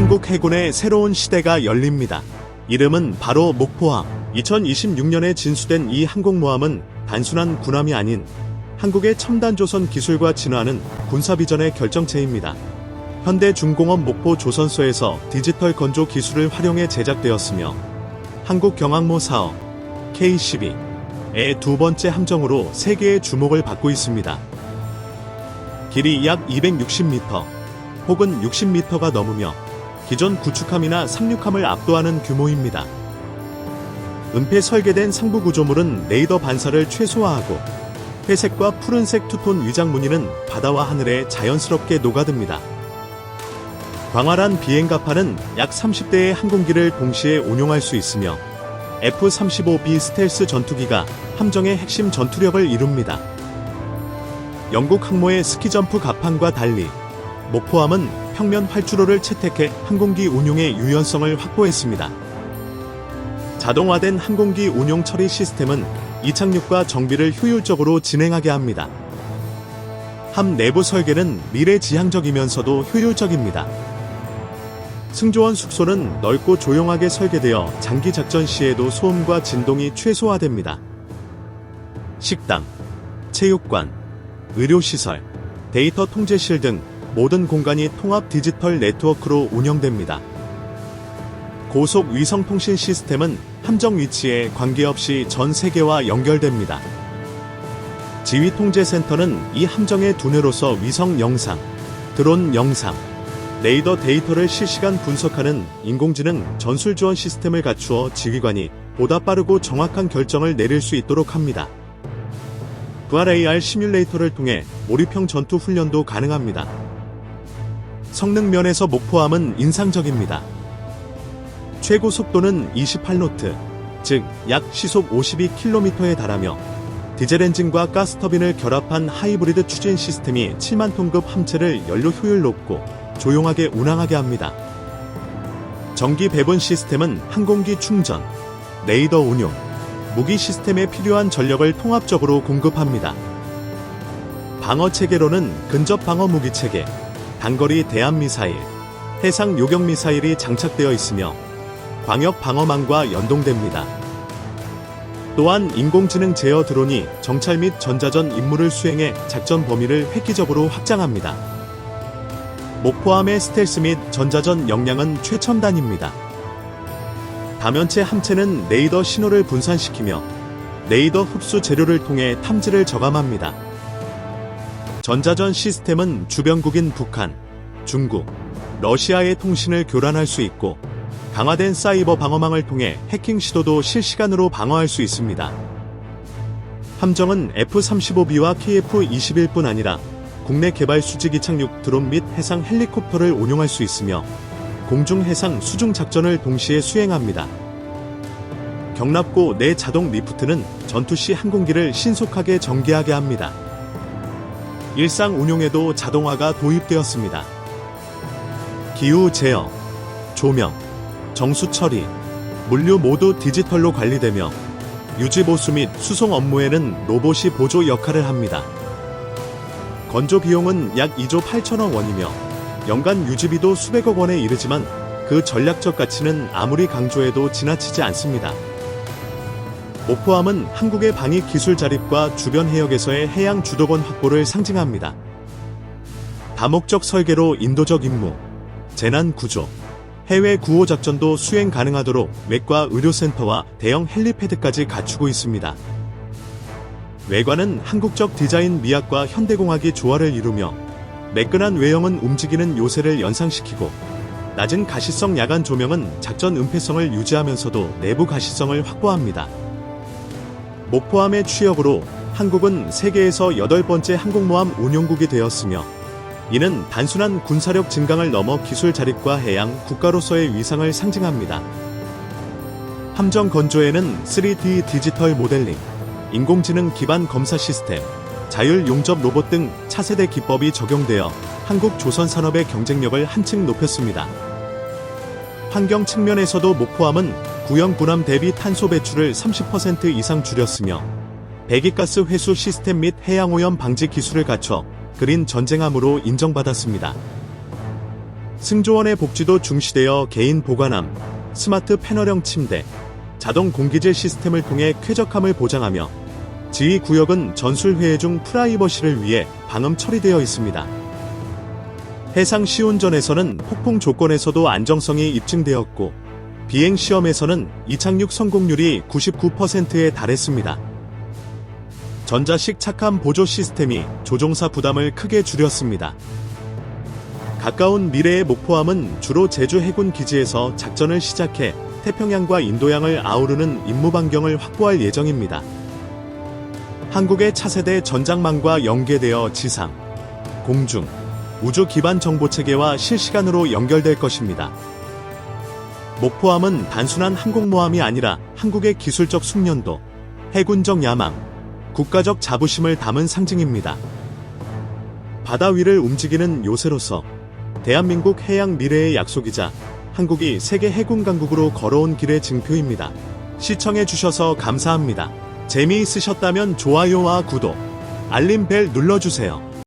한국 해군의 새로운 시대가 열립니다. 이름은 바로 목포함. 2026년에 진수된 이 항공모함은 단순한 군함이 아닌 한국의 첨단 조선 기술과 진화하는 군사 비전의 결정체입니다. 현대중공업 목포 조선소에서 디지털 건조 기술을 활용해 제작되었으며 한국 경항모 사업 K12의 두 번째 함정으로 세계의 주목을 받고 있습니다. 길이 약 260m 혹은 60m가 넘으며 기존 구축함이나 상륙함을 압도하는 규모입니다. 은폐 설계된 상부 구조물은 레이더 반사를 최소화하고 회색과 푸른색 투톤 위장 무늬는 바다와 하늘에 자연스럽게 녹아듭니다. 광활한 비행가파는 약 30대의 항공기를 동시에 운용할 수 있으며 F-35B 스텔스 전투기가 함정의 핵심 전투력을 이룹니다. 영국 항모의 스키점프 가판과 달리 목포함은 평면 활주로를 채택해 항공기 운용의 유연성을 확보했습니다. 자동화된 항공기 운용 처리 시스템은 이착륙과 정비를 효율적으로 진행하게 합니다. 함 내부 설계는 미래 지향적이면서도 효율적입니다. 승조원 숙소는 넓고 조용하게 설계되어 장기 작전 시에도 소음과 진동이 최소화됩니다. 식당, 체육관, 의료시설, 데이터 통제실 등 모든 공간이 통합 디지털 네트워크로 운영됩니다. 고속 위성 통신 시스템은 함정 위치에 관계없이 전 세계와 연결됩니다. 지휘 통제 센터는 이 함정의 두뇌로서 위성 영상, 드론 영상, 레이더 데이터를 실시간 분석하는 인공지능 전술 지원 시스템을 갖추어 지휘관이 보다 빠르고 정확한 결정을 내릴 수 있도록 합니다. VRAR 시뮬레이터를 통해 몰입형 전투 훈련도 가능합니다. 성능 면에서 목포함은 인상적입니다. 최고 속도는 28노트, 즉 약 시속 52km에 달하며 디젤 엔진과 가스 터빈을 결합한 하이브리드 추진 시스템이 7만 톤급 함체를 연료 효율 높고 조용하게 운항하게 합니다. 전기 배분 시스템은 항공기 충전, 레이더 운용, 무기 시스템에 필요한 전력을 통합적으로 공급합니다. 방어 체계로는 근접 방어 무기 체계, 단거리 대함 미사일, 해상 요격 미사일이 장착되어 있으며 광역 방어망과 연동됩니다. 또한 인공지능 제어 드론이 정찰 및 전자전 임무를 수행해 작전 범위를 획기적으로 확장합니다. 목포함의 스텔스 및 전자전 역량은 최첨단입니다. 다면체 함체는 레이더 신호를 분산시키며 레이더 흡수 재료를 통해 탐지를 저감합니다. 전자전 시스템은 주변국인 북한, 중국, 러시아의 통신을 교란할 수 있고 강화된 사이버 방어망을 통해 해킹 시도도 실시간으로 방어할 수 있습니다. 함정은 F-35B와 KF-21뿐 아니라 국내 개발 수직 이 착륙 드론 및 해상 헬리콥터를 운용할 수 있으며 공중 해상 수중 작전을 동시에 수행합니다. 경납고 내 자동 리프트는 전투 시 항공기를 신속하게 전개하게 합니다. 일상 운용에도 자동화가 도입되었습니다. 기후 제어, 조명, 정수 처리, 물류 모두 디지털로 관리되며 유지 보수 및 수송 업무에는 로봇이 보조 역할을 합니다. 건조 비용은 약 2조 8천억 원이며 연간 유지비도 수백억 원에 이르지만 그 전략적 가치는 아무리 강조해도 지나치지 않습니다. 목포함은 한국의 방위 기술 자립과 주변 해역에서의 해양 주도권 확보를 상징합니다. 다목적 설계로 인도적 임무, 재난 구조, 해외 구호 작전도 수행 가능하도록 외과 의료센터와 대형 헬리패드까지 갖추고 있습니다. 외관은 한국적 디자인 미학과 현대공학이 조화를 이루며 매끈한 외형은 움직이는 요새를 연상시키고 낮은 가시성 야간 조명은 작전 은폐성을 유지하면서도 내부 가시성을 확보합니다. 목포함의 취역으로 한국은 세계에서 여덟 번째 항공모함 운용국이 되었으며 이는 단순한 군사력 증강을 넘어 기술 자립과 해양 국가로서의 위상을 상징합니다. 함정 건조에는 3D 디지털 모델링, 인공지능 기반 검사 시스템, 자율 용접 로봇 등 차세대 기법이 적용되어 한국 조선 산업의 경쟁력을 한층 높였습니다. 환경 측면에서도 목포함은 구형 군함 대비 탄소 배출을 30% 이상 줄였으며 배기가스 회수 시스템 및 해양오염 방지 기술을 갖춰 그린 전쟁함으로 인정받았습니다. 승조원의 복지도 중시되어 개인 보관함, 스마트 패널형 침대, 자동 공기질 시스템을 통해 쾌적함을 보장하며 지휘 구역은 전술 회의 중 프라이버시를 위해 방음 처리되어 있습니다. 해상 시운전에서는 폭풍 조건에서도 안정성이 입증되었고 비행 시험에서는 이착륙 성공률이 99%에 달했습니다. 전자식 착함 보조 시스템이 조종사 부담을 크게 줄였습니다. 가까운 미래의 목포함은 주로 제주 해군 기지에서 작전을 시작해 태평양과 인도양을 아우르는 임무 반경을 확보할 예정입니다. 한국의 차세대 전장망과 연계되어 지상, 공중, 우주 기반 정보 체계와 실시간으로 연결될 것입니다. 목포함은 단순한 항공모함이 아니라 한국의 기술적 숙련도, 해군적 야망, 국가적 자부심을 담은 상징입니다. 바다 위를 움직이는 요새로서 대한민국 해양 미래의 약속이자 한국이 세계 해군 강국으로 걸어온 길의 증표입니다. 시청해 주셔서 감사합니다. 재미있으셨다면 좋아요와 구독, 알림 벨 눌러주세요.